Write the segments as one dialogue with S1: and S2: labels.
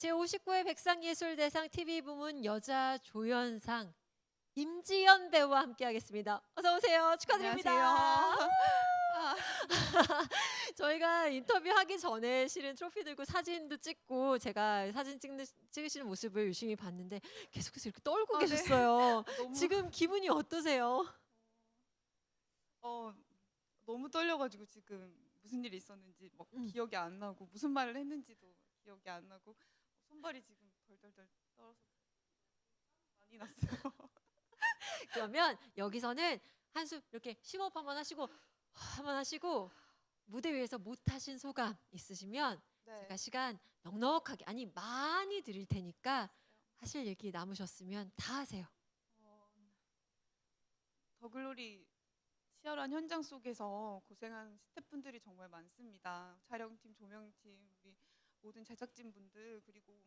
S1: 제59회 백상예술대상 TV 부문 여자 조연상 임지연 배우와 함께하겠습니다. 어서 오세요. 축하드립니다.
S2: 안녕하세요. 아,
S1: 저희가 인터뷰하기 전에 실은 트로피 들고 사진도 찍고 제가 사진 찍는 찍으시는 모습을 유심히 봤는데 계속해서 이렇게 떨고
S2: 아, 네.
S1: 계셨어요.
S2: 너무
S1: 지금 기분이 어떠세요?
S2: 어, 너무 떨려가지고 지금 무슨 일이 있었는지 막
S1: 음.
S2: 기억이 안 나고 무슨 말을 했는지도 기억이 안 나고 손발이 지금 덜덜덜 떨어서 많이 났어요.
S1: 그러면 여기서는 한숨 이렇게 심호흡 한번 하시고 한번 하시고 무대 위에서 못하신 소감 있으시면
S2: 네.
S1: 제가 시간 넉넉하게 아니 많이 드릴 테니까 하실 얘기 남으셨으면 다 하세요.
S2: 어, 더글로리 치열한 현장 속에서 고생한 스태프분들이 정말 많습니다. 촬영팀, 조명팀, 우리 모든 제작진분들 그리고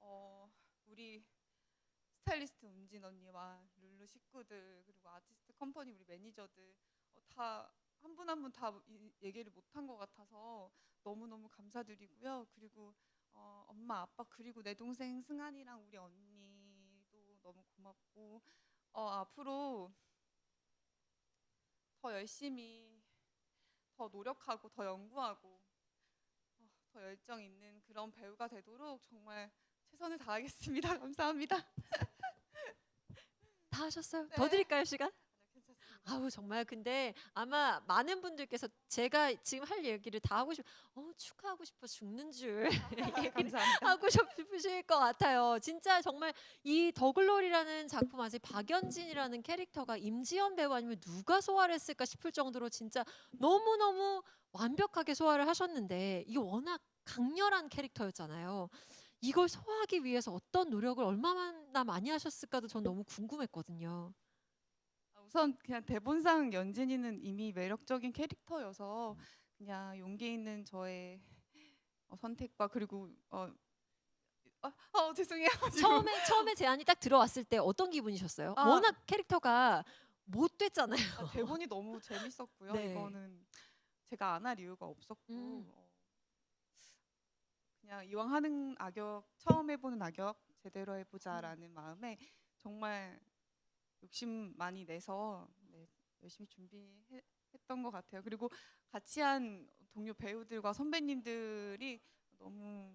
S2: 어, 우리 스타일리스트 은진 언니와 룰루 식구들 그리고 아티스트 컴퍼니 우리 매니저들 어, 다한 분 한 분 다 얘기를 못한 것 같아서 너무 너무 감사드리고요. 그리고 어, 엄마 아빠 그리고 내 동생 승한이랑 우리 언니도 너무 고맙고 어, 앞으로 더 열심히 더 노력하고 더 연구하고 어, 더 열정 있는 그런 배우가 되도록 정말 최선을 다하겠습니다. 감사합니다.
S1: 다 하셨어요?
S2: 네.
S1: 더 드릴까요 시간? 아우 정말 근데 아마 많은 분들께서 제가 지금 할 얘기를 다 하고 싶, 어 축하하고 싶어 죽는 줄 얘기를. 하고 싶으실 것 같아요. 진짜 정말 이 더글로리라는 작품 안에 박연진이라는 캐릭터가 임지연 배우 아니면 누가 소화를 했을까 싶을 정도로 진짜 너무 너무 완벽하게 소화를 하셨는데 이게 워낙 강렬한 캐릭터였잖아요. 이걸 소화하기 위해서 어떤 노력을 얼마나 많이 하셨을까도 전 너무 궁금했거든요.
S2: 아, 우선 그냥 대본상 연진이는 이미 매력적인 캐릭터여서 그냥 용기 있는 저의 어, 선택과 그리고 어, 아, 어, 죄송해요.
S1: 처음에 처음에 제안이 딱 들어왔을 때 어떤 기분이셨어요?
S2: 아.
S1: 워낙 캐릭터가 못 됐잖아요.
S2: 아, 대본이 너무 재밌었고요.
S1: 네.
S2: 이거는 제가 안 할 이유가 없었고
S1: 음.
S2: 어, 그냥 이왕 하는 악역 처음 해보는 악역 제대로
S1: 음.
S2: 해보자라는 마음에 정말 욕심 많이 내서 네, 열심히 준비했던 것 같아요. 그리고 같이 한 동료 배우들과 선배님들이 너무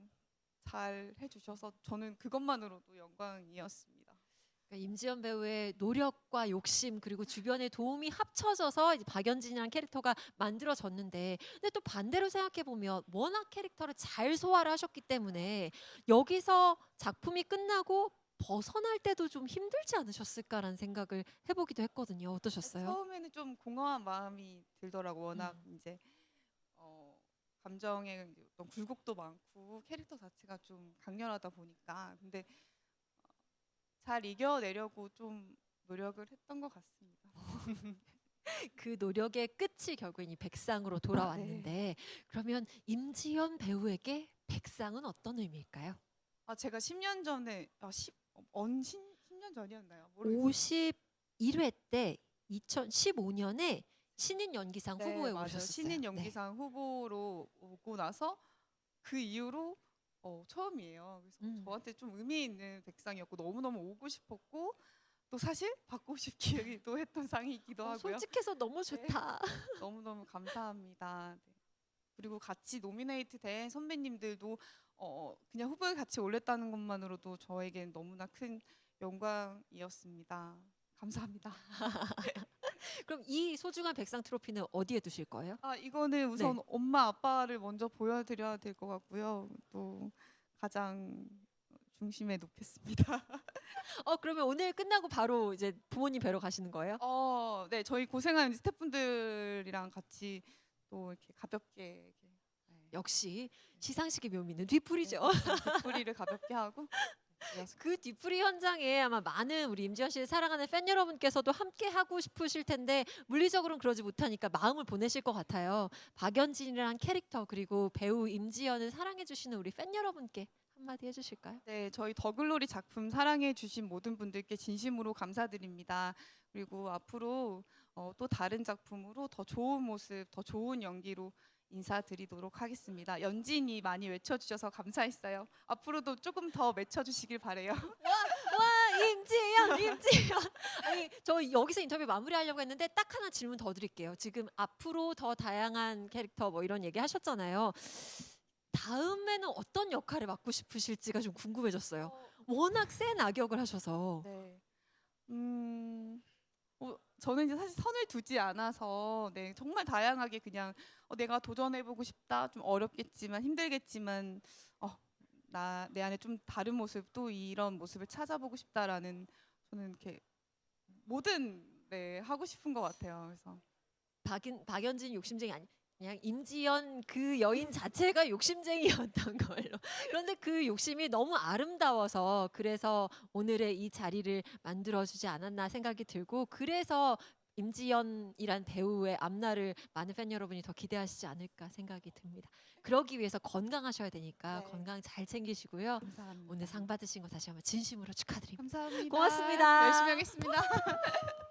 S2: 잘 해주셔서 저는 그것만으로도 영광이었습니다.
S1: 그러니까 임지연 배우의 노력과 욕심 그리고 주변의 도움이 합쳐져서 이제 박연진이라는 캐릭터가 만들어졌는데 근데 또 반대로 생각해 보면 워낙 캐릭터를 잘 소화를 하셨기 때문에 여기서 작품이 끝나고 벗어날 때도 좀 힘들지 않으셨을까라는 생각을 해보기도 했거든요. 어떠셨어요?
S2: 처음에는 좀 공허한 마음이 들더라고 워낙
S1: 음.
S2: 이제 어, 감정의 어떤 굴곡도 많고 캐릭터 자체가 좀 강렬하다 보니까 근데 어, 잘 이겨내려고 좀 노력을 했던 것 같습니다.
S1: 그 노력의 끝이 결국엔 이 백상으로 돌아왔는데 그러면 임지연 배우에게 백상은 어떤 의미일까요?
S2: 아 제가 10년 전에 아 10, 언 10, 10년 전이었나요? 모르겠어요.
S1: 51회 때 2015년에 신인 연기상
S2: 네,
S1: 후보에
S2: 맞아요.
S1: 오르셨어요.
S2: 신인
S1: 네.
S2: 연기상 후보로 오고 나서 그 이후로 어, 처음이에요. 그래서
S1: 음.
S2: 저한테 좀 의미 있는 백상이었고 너무 너무 오고 싶었고 또 사실 받고 싶기도 했던 상이기도
S1: 어,
S2: 하고요.
S1: 솔직해서 너무 좋다.
S2: 너무 너무 감사합니다. 네. 그리고 같이 노미네이트 된 선배님들도 어, 그냥 후보에 같이 올렸다는 것만으로도 저에겐 너무나 큰 영광이었습니다. 감사합니다.
S1: 그럼 이 소중한 백상 트로피는 어디에 두실 거예요?
S2: 아 이거는 우선
S1: 네.
S2: 엄마 아빠를 먼저 보여드려야 될 것 같고요. 또 가장 중심에 놓겠습니다.
S1: 어 그러면 오늘 끝나고 바로 이제 부모님 뵈러 가시는 거예요?
S2: 어, 네 저희 고생하는 스태프분들이랑 같이 또 이렇게 가볍게 이렇게, 네,
S1: 역시 시상식의 묘미는 뒤풀이죠.
S2: 뿌리를 가볍게 하고
S1: 그 뒤풀이 현장에 아마 많은 우리 임지연 씨를 사랑하는 팬 여러분께서도 함께 하고 싶으실 텐데 물리적으로는 그러지 못하니까 마음을 보내실 것 같아요. 박연진이라는 캐릭터 그리고 배우 임지연을 사랑해 주시는 우리 팬 여러분께 한마디 해주실까요?
S2: 네, 저희 더글로리 작품 사랑해 주신 모든 분들께 진심으로 감사드립니다. 그리고 앞으로 어, 또 다른 작품으로 더 좋은 모습, 더 좋은 연기로 인사드리도록 하겠습니다. 연진이 많이 외쳐주셔서 감사했어요. 앞으로도 조금 더 외쳐주시길 바래요.
S1: 와 임지연 임지연 아니 저 여기서 인터뷰 마무리하려고 했는데 딱 하나 질문 더 드릴게요 지금 앞으로 더 다양한 캐릭터 뭐 이런 얘기 하셨잖아요 다음에는 어떤 역할을 맡고 싶으실지가 좀 궁금해졌어요 워낙 센 악역을 하셔서
S2: 네. 음, 어, 저는 이제 사실 선을 두지 않아서 네, 정말 다양하게 그냥 어, 내가 도전해보고 싶다. 좀 어렵겠지만 힘들겠지만 어, 나 내 안에 좀 다른 모습 또 이런 모습을 찾아보고 싶다라는 저는 이렇게 모든 네, 하고 싶은 것 같아요. 그래서
S1: 박인, 박연진 욕심쟁이 아니 그냥 임지연 그 여인 자체가 욕심쟁이였던 걸로 그런데 그 욕심이 너무 아름다워서 그래서 오늘의 이 자리를 만들어주지 않았나 생각이 들고 그래서 임지연이란 배우의 앞날을 많은 팬 여러분이 더 기대하시지 않을까 생각이 듭니다. 그러기 위해서 건강하셔야 되니까
S2: 네.
S1: 건강 잘 챙기시고요.
S2: 감사합니다.
S1: 오늘 상 받으신 거 다시 한번 진심으로 축하드립니다.
S2: 감사합니다.
S1: 고맙습니다.
S2: 열심히 하겠습니다.